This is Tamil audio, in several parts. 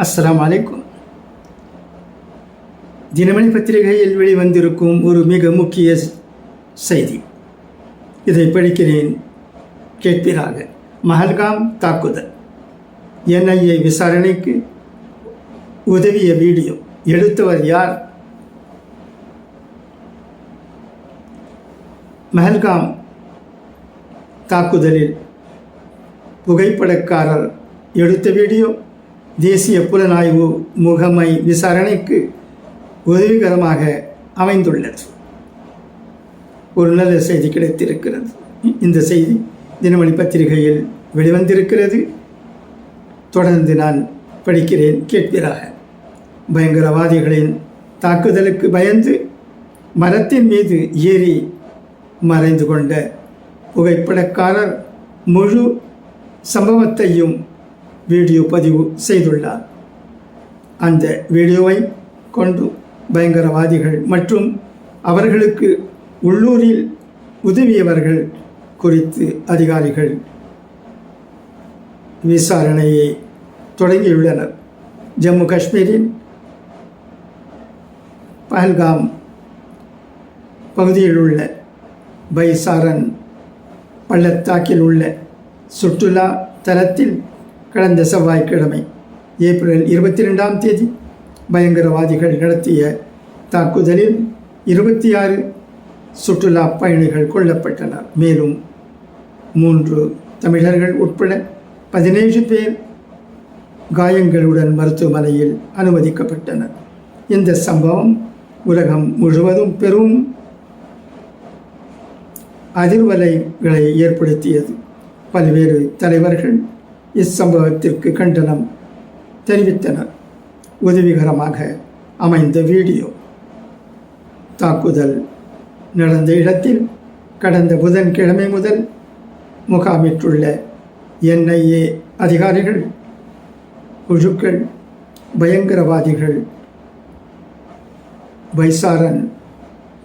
அஸ்லாம் அலைக்கும் தினமணி பத்திரிகையில் வெளிவந்திருக்கும் ஒரு மிக முக்கிய செய்தி. இதை படிக்கிறேன் கேட்பீராக. மஹல்காம் தாக்குதல். என்ஐஏ விசாரணைக்கு உதவிய வீடியோ. எடுத்தவர் யார்? மஹல்காம் தாக்குதலில் புகைப்படக்காரர் எடுத்த வீடியோ. தேசிய புலனாய்வு முகமை விசாரணைக்கு உதவிகரமாக அமைந்துள்ளது. ஒரு நல்ல செய்தி கிடைத்திருக்கிறது. இந்த செய்தி தினமணி பத்திரிகையில் வெளிவந்திருக்கிறது. தொடர்ந்து நான் படிக்கிறேன் கேட்பீராக. பயங்கரவாதிகளின் தாக்குதலுக்கு பயந்து மரத்தின் மீது ஏறி மறைந்து கொண்ட புகைப்படக்காரர் முழு சம்பவத்தையும் வீடியோ பதிவு செய்துள்ளார். அந்த வீடியோவை கொண்டு பயங்கரவாதிகள் மற்றும் அவர்களுக்கு உள்ளூரில் உதவியவர்கள் குறித்து அதிகாரிகள் விசாரணையை தொடங்கியுள்ளனர். ஜம்மு காஷ்மீரின் பஹல்காம் பகுதியில் உள்ள பைசாரன் பள்ளத்தாக்கில் உள்ள சுற்றுலா தலத்தில் கடந்த செவ்வாய்க்கிழமை ஏப்ரல் இருபத்தி ரெண்டாம் தேதி பயங்கரவாதிகள் நடத்திய தாக்குதலில் இருபத்தி ஆறு சுற்றுலா பயணிகள் கொல்லப்பட்டனர். மேலும் மூன்று தமிழர்கள் உட்பட பதினேழு பேர் காயங்களுடன் மருத்துவமனையில் அனுமதிக்கப்பட்டனர். இந்த சம்பவம் உலகம் முழுவதும் பெரும் அதிர்வலைகளை ஏற்படுத்தியது. பல்வேறு தலைவர்கள் இச்சம்பவத்திற்கு கண்டனம் தெரிவித்தனர். உதவிகரமாக அமைந்த வீடியோ. தாக்குதல் நடந்த இடத்தில் கடந்த புதன்கிழமை முதல் முகாமிட்டுள்ள என்ஐஏ அதிகாரிகள் குழுக்கள் பயங்கரவாதிகள் பைசாரன்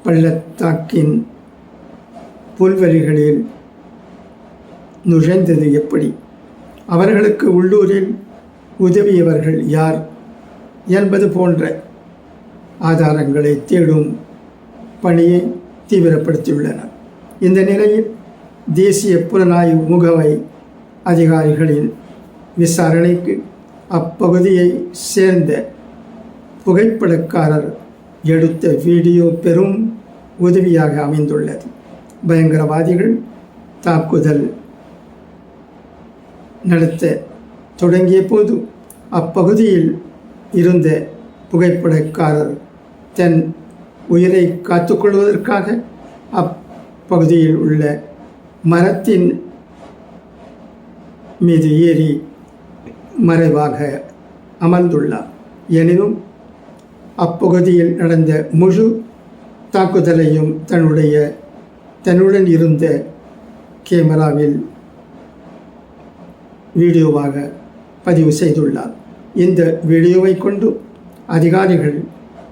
பள்ளத்தாக்கின் புல்வெளிகளில் நுழைந்தது எப்படி? அவர்களுக்கு உள்ளூரில் உதவியவர்கள் யார் என்பது போன்ற ஆதாரங்களை தேடும் பணியை தீவிரப்படுத்தியுள்ளனர் இந்த நிலையில் தேசிய புலனாய்வு முகவை அதிகாரிகளின் விசாரணைக்கு அப்பகுதியை சேர்ந்த புகைப்படக்காரர் எடுத்த வீடியோ பெரும் உதவியாக அமைந்துள்ளது. பயங்கரவாதிகள் தாக்குதல் நடத்த தொடங்கிய போது அப்பகுதியில் இருந்த புகைப்படக்காரர் தன் உயிரை காத்துக்கொள்வதற்காக அப்பகுதியில் உள்ள மரத்தின் மீது ஏறி மறைவாக அமர்ந்துள்ளார். எனினும் அப்பகுதியில் நடந்த முழு தாக்குதலையும் தன்னுடைய தன்னுடன் இருந்த கேமராவில் வீடியோவாக பதிவு செய்துள்ளார். இந்த வீடியோவை கொண்டு அதிகாரிகள்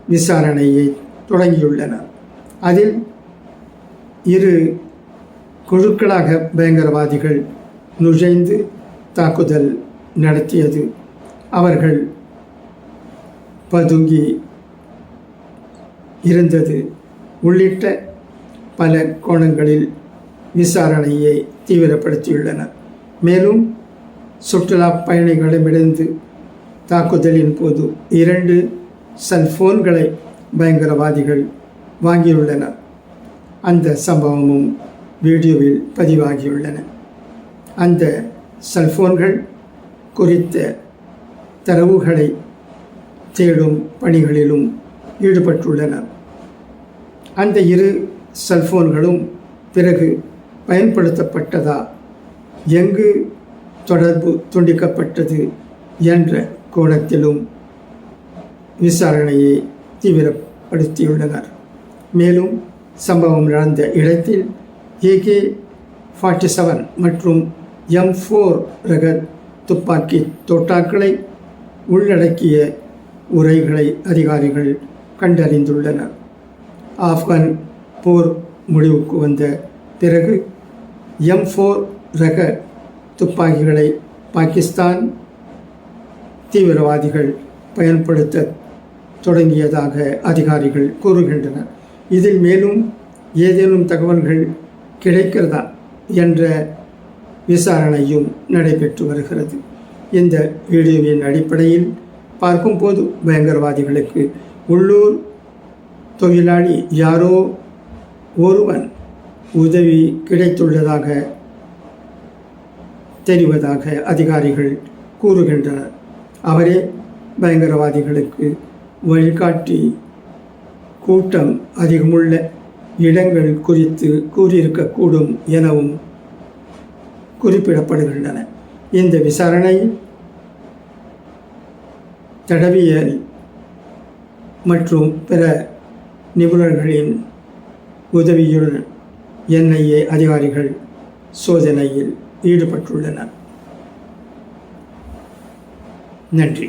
விசாரணையை தொடங்கியுள்ளனர். அதில் இரு குழுக்களாக பயங்கரவாதிகள் நுழைந்து தாக்குதல் நடத்தியது. அவர்கள் பதுங்கி இருந்தது. உள்ளிட்ட பல கோணங்களில் விசாரணையை தீவிரப்படுத்தியுள்ளனர். மேலும் சுற்றுலா பயணிகளிடமிருந்து தாக்குதலின் போது இரண்டு செல்போன்களை பயங்கரவாதிகள் வாங்கியுள்ளனர். அந்த சம்பவமும் வீடியோவில் பதிவாகியுள்ளன. அந்த செல்போன்கள் குறித்த தரவுகளை தேடும் பணிகளிலும் ஈடுபட்டுள்ளனர். அந்த இரு செல்போன்களும் பிறகு பயன்படுத்தப்பட்டதா? எங்கு தொடர்பு துண்டிக்கப்பட்டது என்ற கோணத்திலும் விசாரணையை தீவிரப்படுத்தியுள்ளனர். மேலும் சம்பவம் நடந்த இடத்தில் ஏகே ஃபார்ட்டி செவன் மற்றும் எம் ஃபோர் ரக துப்பாக்கி தோட்டாக்களை உள்ளடக்கிய உரைகளை அதிகாரிகள் கண்டறிந்துள்ளனர். ஆப்கான் போர் முடிவுக்கு வந்த பிறகு எம் ஃபோர் ரக துப்பாக்கிகளை பாகிஸ்தான் தீவிரவாதிகள் பயன்படுத்த தொடங்கியதாக அதிகாரிகள் கூறுகின்றனர் இதில் மேலும் ஏதேனும் தகவல்கள் கிடைக்கிறதா என்ற விசாரணையும் நடைபெற்று வருகிறது. இந்த வீடியோவின் அடிப்படையில் பார்க்கும்போது பயங்கரவாதிகளுக்கு உள்ளூர் தொழிலாளி யாரோ ஒருவன் உதவி கிடைத்துள்ளதாக தெரிவதாக அதிகாரிகள் கூறுகின்றனர். அவரே பயங்கரவாதிகளுக்கு வழிகாட்டி கூட்டம் அதிகமுள்ள இடங்கள் குறித்து கூறியிருக்கக்கூடும் எனவும் குறிப்பிடப்படுகின்றன. இந்த விசாரணை தடவியல் மற்றும் பிற நிபுணர்களின் உதவியுடன் என்ஐஏ அதிகாரிகள் சோதனையில் ஈடுபட்டுள்ளனர். நன்றி.